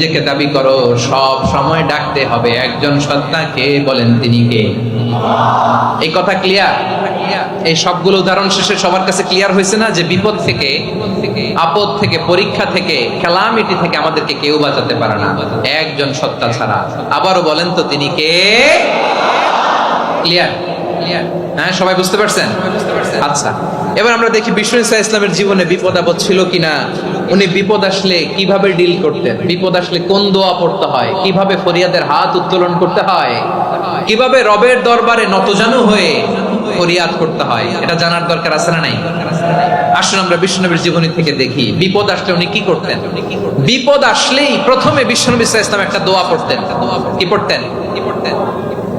নিজেকে দাবি করো, সব সময় ডাকতে হবে। একজন সত্তা কে বলেন তিনি কে? এই কথা ক্লিয়ার এই সবগুলো উদাহরণ শেষে সবার কাছে ক্লিয়ার হয়েছে না যে বিপদ থেকে, আপদ থেকে, পরীক্ষা থেকে খেলামিটি থেকে আমাদেরকে কেউ বাঁচাতে পারে না। একজন সত্তা ছাড়া। আবারও বলেন তো তিনি কে? ক্লিয়ার হ্যাঁ সবাই বুঝতে পারছেন? আচ্ছা এবার আমরা দেখি বিষ্ণু ইসলামের জীবনে বিপদ আপদ ছিল কিনা। উনি বিপদ আসলে কীভাবে ডিল করতেন? বিপদ আসলে কোন দোয়া পড়তে হয়? কীভাবে ফরিয়াদের হাত উত্তোলন করতে হয়? কীভাবে রবের দরবারে নতজানু হয়ে ফরিয়াদ করতে হয়? এটা জানার দরকার আছে না নাই? আসুন আমরা বিষ্ণুনবীর জীবনী থেকে দেখি, বিপদ আসলে উনি কি করতেন? বিপদ আসলেই প্রথমে বিষ্ণুনবী ইসলাম একটা দোয়া পড়তেন কি পড়তেন। কি পড়তেন?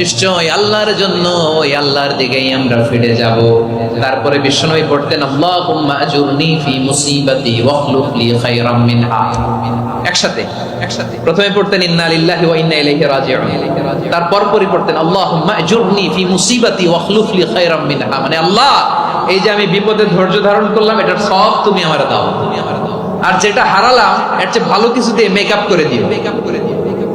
নিশ্চয় আল্লাহর জন্য ওই আল্লাহর দিকেই আমরা ফিরে যাব। তারপরে বিষ্ণুই পড়তেন, আল্লাহুম্মা আজুরনি ফি মুসিবাতি লি মিনহা। একসাথে একসাথে। প্রথমে পড়তেন, ইন্না লিল্লাহি ওয়া ইন্না ইলাইহি রাজিউন। তারপর পরই পড়তেন, আল্লাহুম্মা আজুরনি ফি মুসিবাতি ওয়াখলুফ লি খায়রাম মিনহা। মানে আল্লাহ, এই যে আমি বিপদে ধৈর্য ধারণ করলাম, এটার সব তুমি আমার দাও। তুমি আমার দাও আর যেটা হারালাম, এর চেয়ে ভালো কিছু দিয়ে মেকআপ করে দিও মেকআপ করে দিও।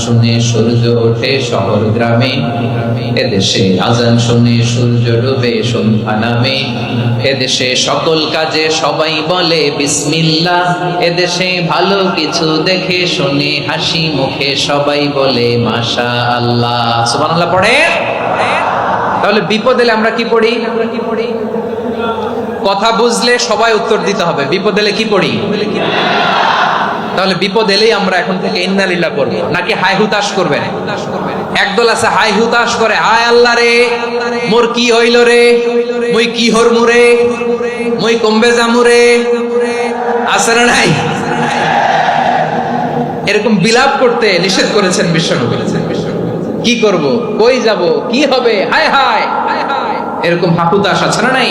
সূর্য সূর্য এদেশে সকল কাজে সবাই বলে বিসমিল্লাহ। এদেশে ভালো কিছু দেখে শুনে হাসি মুখে সবাই বলে মাশা আল্লাহ সুবহানাল্লাহ পড়ে তাহলে বিপদ এলে আমরা কি পড়ি আমরা কি পড়ি? কথা বুঝলে সবাই উত্তর দিতে হবে। বিপদ এলে কি পড়ি? তাহলে বিপদ এলেই আমরা এখন থেকে ইন্নালিল্লাহ করব নাকি হাই হুতাশ করবেন একদল আছে হাই হুতাশ করে, হায় আল্লাহ রে, মোর কি হইল রে? মুই কি হরমু রে? মুই কমবে জামু রে? আছে নাই? এরকম বিলাপ করতে নিষেধ করেছেন বিশ্বনবী। কি করব? কই যাব? কি হবে? হায় হায়। এরকম হাহুতাশ আছে না নাই?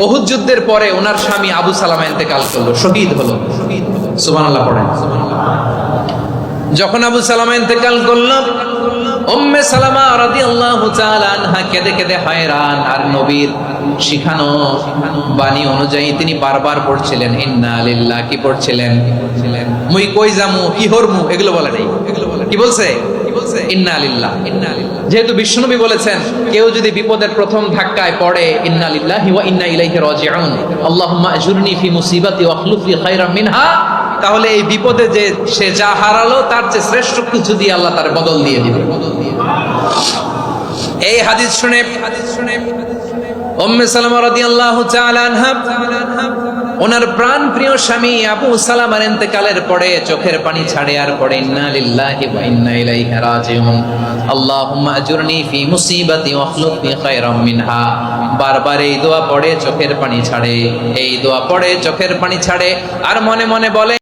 ওহুদ যুদ্ধের পরে ওনার স্বামী আবু সালামা ইন্তেকাল করল। শহীদ হলো। সুবহানাল্লাহ পড়েন। যখন আবু সালামা ইন্তেকাল করল, উম্মে সালামা আনহা কেঁদে কেঁদে হয়রান, আর নবীর শিখানো বাণী অনুযায়ী তিনি বারবার পড়ছিলেন, ইন্না লিল্লাহ কি পড়ছিলেন? মুই কই জামু কি হরমু? এগুলো বলে নাই। কি বলছে? ইন্না লিল্লাহ ইন্না লিল্লাহ। যেহেতু বিষ্ণুনবী বলেছেন, কেউ যদি বিপদের প্রথম ধাক্কায় পড়ে ইন্না লিল্লাহি ওয়া ইন্না ইলাইহি রাজিউন, আল্লাহুম্মা আজুরনি ফি মুসিবাতি খায়রাম মিনহা, তাহলে এই বিপদে যে সে যা হারালো, তার চেয়ে শ্রেষ্ঠ কিছু দিয়ে আল্লাহ তার বদল দিয়ে দিবে। এই হাদিস শুনে হাদিস শুনে উম্মে সালামা রাদিয়াল্লাহু তাআলা আনহা ওনার প্রাণ প্রিয় স্বামী আবু সালামার এতেকালের পরে চোখের পানি ছাড়ে আর পড়ে, ইন্না লিল্লাহি ওয়া ইন্না ইলাইহি রাজিউন। আল্লাহুম্মা আজুরনি ফি মুসিবাতি ওয়া ওয়াখলুফনি খায়রাম মিনহা। বারবার এই দোয়া পড়ে, চোখের পানি ছাড়ে, এই দোয়া পড়ে, চোখের পানি ছাড়ে, আর মনে মনে বলে